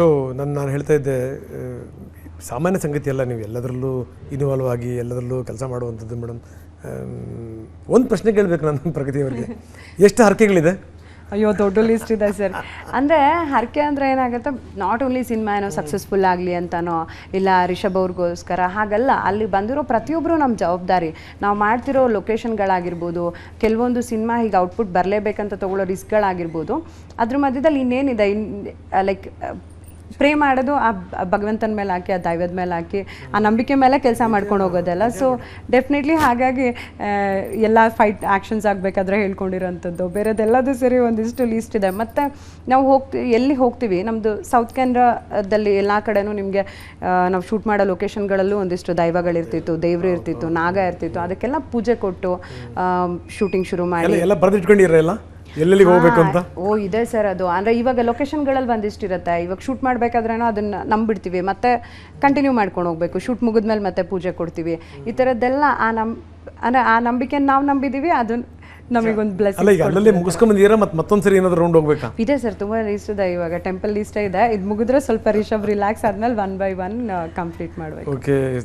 So ನಾನು ನಾನು ಹೇಳ್ತಾ ಇದ್ದೆ ಸಾಮಾನ್ಯ ಸಂಗತಿ ಅಲ್ಲ ನೀವು ಎಲ್ಲದರಲ್ಲೂ ಇನ್ವಾಲ್ವ್ ಆಗಿ ಎಲ್ಲದರಲ್ಲೂ ಕೆಲಸ ಮಾಡುವಂಥದ್ದು ಮೇಡಮ್ ಒಂದು ಪ್ರಶ್ನೆ ಕೇಳಬೇಕು ನಾನು ಪ್ರಗತಿಯವರಿಗೆ ಎಷ್ಟು ಹರಕೆಗಳಿದೆ? ಅಯ್ಯೋ ದೊಡ್ಡ ಲಿಸ್ಟ್ ಇದೆ ಸರ್. ಅಂದರೆ ಹರಕೆ ಅಂದರೆ ಏನಾಗುತ್ತೆ ನಾಟ್ ಓನ್ಲಿ ಸಿನಿಮಾ ಏನೋ ಸಕ್ಸಸ್ಫುಲ್ ಆಗಲಿ ಅಂತನೋ ಇಲ್ಲ ರಿಷಬ್ ಅವ್ರಿಗೋಸ್ಕರ ಹಾಗಲ್ಲ. ಅಲ್ಲಿ ಬಂದಿರೋ ಪ್ರತಿಯೊಬ್ಬರು ನಮ್ಮ ಜವಾಬ್ದಾರಿ. ನಾವು ಮಾಡ್ತಿರೋ ಲೊಕೇಶನ್ಗಳಾಗಿರ್ಬೋದು ಕೆಲವೊಂದು ಸಿನಿಮಾ ಹೀಗೆ ಔಟ್ಪುಟ್ ಬರಲೇಬೇಕಂತ ತೊಗೊಳ್ಳೋ ರಿಸ್ಕ್ಗಳಾಗಿರ್ಬೋದು ಅದ್ರ ಮಧ್ಯದಲ್ಲಿ ಇನ್ನೇನಿದೆ? ಇನ್ ಲೈಕ್ ಪ್ರೇ ಮಾಡೋದು ಆ ಭಗವಂತನ ಮೇಲೆ ಹಾಕಿ ಆ ದೈವದ ಮೇಲೆ ಹಾಕಿ ಆ ನಂಬಿಕೆ ಮೇಲೆ ಕೆಲಸ ಮಾಡ್ಕೊಂಡು ಹೋಗೋದಲ್ಲ. ಸೊ ಡೆಫಿನೆಟ್ಲಿ ಹಾಗಾಗಿ ಎಲ್ಲ ಫೈಟ್ ಆ್ಯಕ್ಷನ್ಸ್ ಆಗಬೇಕಾದ್ರೆ ಹೇಳ್ಕೊಂಡಿರೋಂಥದ್ದು. ಬೇರೆದೆಲ್ಲದೂ ಸರಿ ಒಂದಿಷ್ಟು ಲೀಸ್ಟ್ ಇದೆ. ಮತ್ತು ನಾವು ಹೋಗ್ತೀವಿ ಎಲ್ಲಿ ಹೋಗ್ತೀವಿ? ನಮ್ಮದು ಸೌತ್ ಕೆನರಾದಲ್ಲಿ ಎಲ್ಲ ಕಡೆನೂ ನಿಮಗೆ ನಾವು ಶೂಟ್ ಮಾಡೋ ಲೊಕೇಶನ್ಗಳಲ್ಲೂ ಒಂದಿಷ್ಟು ದೈವಗಳಿರ್ತಿತ್ತು ದೇವ್ರು ಇರ್ತಿತ್ತು ನಾಗ ಇರ್ತಿತ್ತು. ಅದಕ್ಕೆಲ್ಲ ಪೂಜೆ ಕೊಟ್ಟು ಶೂಟಿಂಗ್ ಶುರು ಮಾಡಿ. ಎಲ್ಲ ಬರೆದಿಟ್ಕೊಂಡಿರಲ್ಲ ಎಲ್ಲೆಲ್ಲಿಗೆ ಹೋಗ್ಬೇಕು ಅಂತ? ಓ ಇದೆ ಸರ್ ಅದು. ಅಂದ್ರೆ ಇವಾಗ ಲೊಕೇಶನ್ಗಳಲ್ಲಿ ಒಂದಿಷ್ಟು ಇರುತ್ತೆ. ಇವಾಗ ಶೂಟ್ ಮಾಡಬೇಕಾದ್ರೇನೋ ಅದನ್ನ ನಂಬಿಡ್ತೀವಿ. ಮತ್ತೆ ಕಂಟಿನ್ಯೂ ಮಾಡ್ಕೊಂಡು ಹೋಗ್ಬೇಕು. ಶೂಟ್ ಮುಗಿದ್ಮೇಲೆ ಮತ್ತೆ ಪೂಜೆ ಕೊಡ್ತೀವಿ. ಈ ಥರದ್ದೆಲ್ಲ ಆ ನಮ್ ಅಂದರೆ ಆ ನಂಬಿಕೆ ನಾವು ನಂಬಿದೀವಿ ಅದನ್ನ ನಮಗೊಂದು ಬ್ಲೆಸ್ ಅಲ್ಲ ಈಗ ಅಲ್ಲಲ್ಲಿ ಮುಗಿಸ್ಕೊಂಬಂದಿರ ಮತ್ತೆ ಮತ್ತೊಂದು ಸರಿ ಏನಾದ್ರು ರೌಂಡ್ ಹೋಗ್ಬೇಕಾ? ಇದೆ ಸರ್ ತುಂಬಾ ಲೀಸ್ಟ್ ಇದೆ ಇವಾಗ. ಟೆಂಪಲ್ ಲೀಸ್ಟೇ ಇದೆ. ಇದು ಮುಗಿದ್ರೆ ಸ್ವಲ್ಪ ರಿಷಬ್ ರಿಲ್ಯಾಕ್ಸ್ ಆದ್ಮೇಲೆ ಒನ್ ಬೈ ಒನ್ ಕಂಪ್ಲೀಟ್ ಮಾಡಬೇಕು. ಓಕೆ